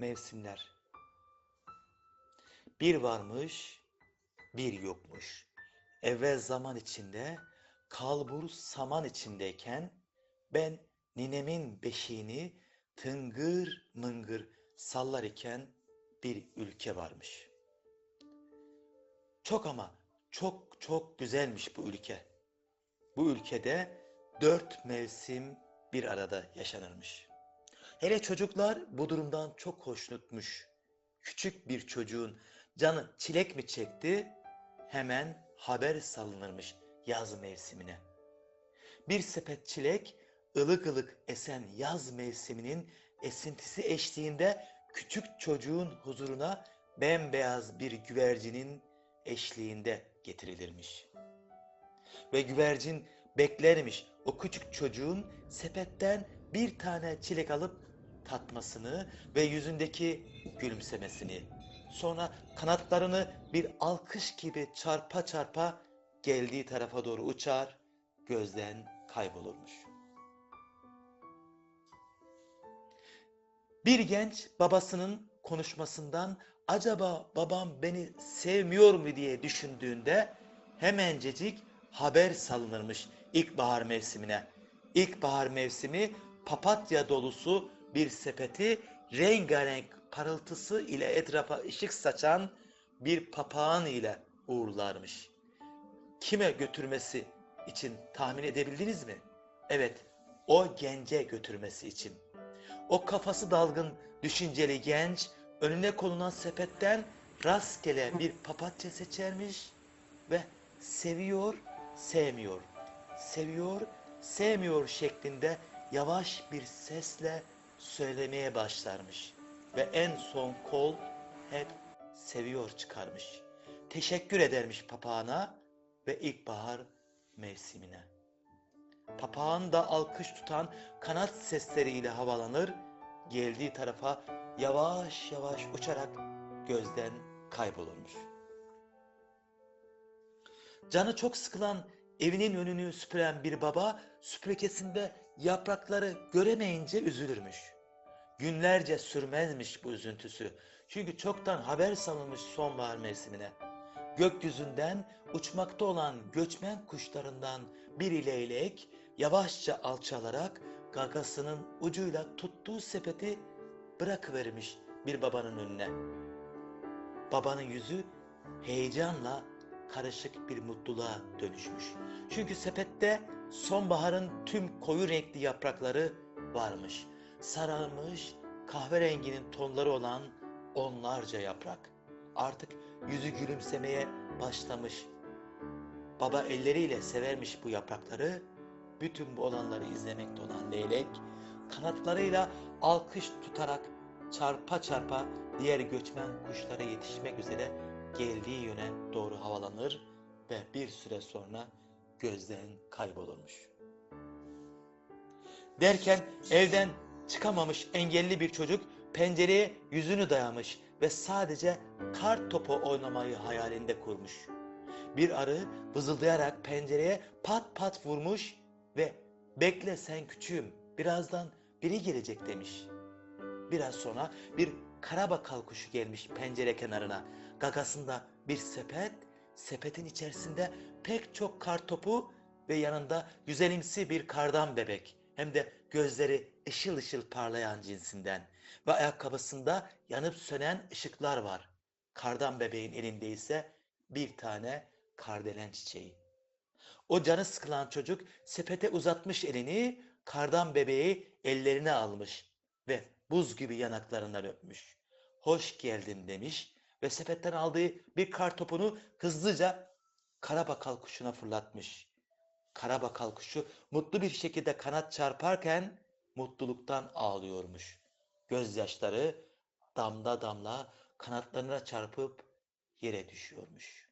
Mevsimler Bir varmış, bir yokmuş. Evvel zaman içinde, kalbur saman içindeyken ben ninemin beşiğini tıngır mıngır sallar iken bir ülke varmış. Çok ama çok çok güzelmiş bu ülke. Bu ülkede dört mevsim bir arada yaşanırmış. Hele çocuklar bu durumdan çok hoşnutmuş. Küçük bir çocuğun canı çilek mi çekti hemen haber salınırmış yaz mevsimine. Bir sepet çilek ılık ılık esen yaz mevsiminin esintisi eşliğinde küçük çocuğun huzuruna bembeyaz bir güvercinin eşliğinde getirilirmiş. Ve güvercin beklermiş o küçük çocuğun sepetten bir tane çilek alıp tatmasını ve yüzündeki gülümsemesini. Sonra kanatlarını bir alkış gibi çarpa çarpa geldiği tarafa doğru uçar, gözden kaybolurmuş. Bir genç babasının konuşmasından acaba babam beni sevmiyor mu diye düşündüğünde hemencecik haber salınırmış ilkbahar mevsimine. İlkbahar mevsimi papatya dolusu bir sepeti rengarenk parıltısı ile etrafa ışık saçan bir papağan ile uğurlarmış. Kime götürmesi için tahmin edebildiniz mi? Evet, o gence götürmesi için. O kafası dalgın, düşünceli genç önüne konulan sepetten rastgele bir papatya seçermiş ve seviyor, sevmiyor, seviyor, sevmiyor şeklinde yavaş bir sesle söylemeye başlarmış. Ve en son kol hep seviyor çıkarmış. Teşekkür edermiş papağana ve ilkbahar mevsimine. Papağan da alkış tutan kanat sesleriyle havalanır, geldiği tarafa yavaş yavaş uçarak gözden kaybolurmuş. Canı çok sıkılan evinin önünü süpüren bir baba süpürgesinde yaprakları göremeyince üzülürmüş. Günlerce sürmezmiş bu üzüntüsü. Çünkü çoktan haber salınmış sonbahar mevsimine. Gökyüzünden uçmakta olan göçmen kuşlarından bir leylek yavaşça alçalarak gagasının ucuyla tuttuğu sepeti bırakıvermiş bir babanın önüne. Babanın yüzü heyecanla karışık bir mutluluğa dönüşmüş. Çünkü sepette sonbaharın tüm koyu renkli yaprakları varmış. Sararmış, kahverenginin tonları olan onlarca yaprak. Artık yüzü gülümsemeye başlamış. Baba elleriyle severmiş bu yaprakları. Bütün bu olanları izlemekte olan leylek kanatlarıyla alkış tutarak çarpa çarpa diğer göçmen kuşlara yetişmek üzere geldiği yöne doğru havalanır ve bir süre sonra gözden kaybolurmuş. Derken evden çıkamamış engelli bir çocuk pencereye yüzünü dayamış ve sadece kar topu oynamayı hayalinde kurmuş. Bir arı vızıldayarak pencereye pat pat vurmuş ve bekle sen küçüğüm birazdan biri gelecek demiş. Biraz sonra bir karabakal kuşu gelmiş pencere kenarına. Gagasında bir sepet, sepetin içerisinde pek çok kar topu ve yanında güzelimsi bir kardan bebek. Hem de gözleri ışıl ışıl parlayan cinsinden. Ve ayakkabısında yanıp sönen ışıklar var. Kardan bebeğin elinde ise bir tane kardelen çiçeği. O canı sıkılan çocuk sepete uzatmış elini, kardan bebeği ellerine almış ve buz gibi yanaklarından öpmüş. Hoş geldin demiş ve sepetten aldığı bir kar topunu hızlıca karabakal kuşuna fırlatmış. Karabakal kuşu mutlu bir şekilde kanat çarparken mutluluktan ağlıyormuş. Gözyaşları damla damla kanatlarına çarpıp yere düşüyormuş.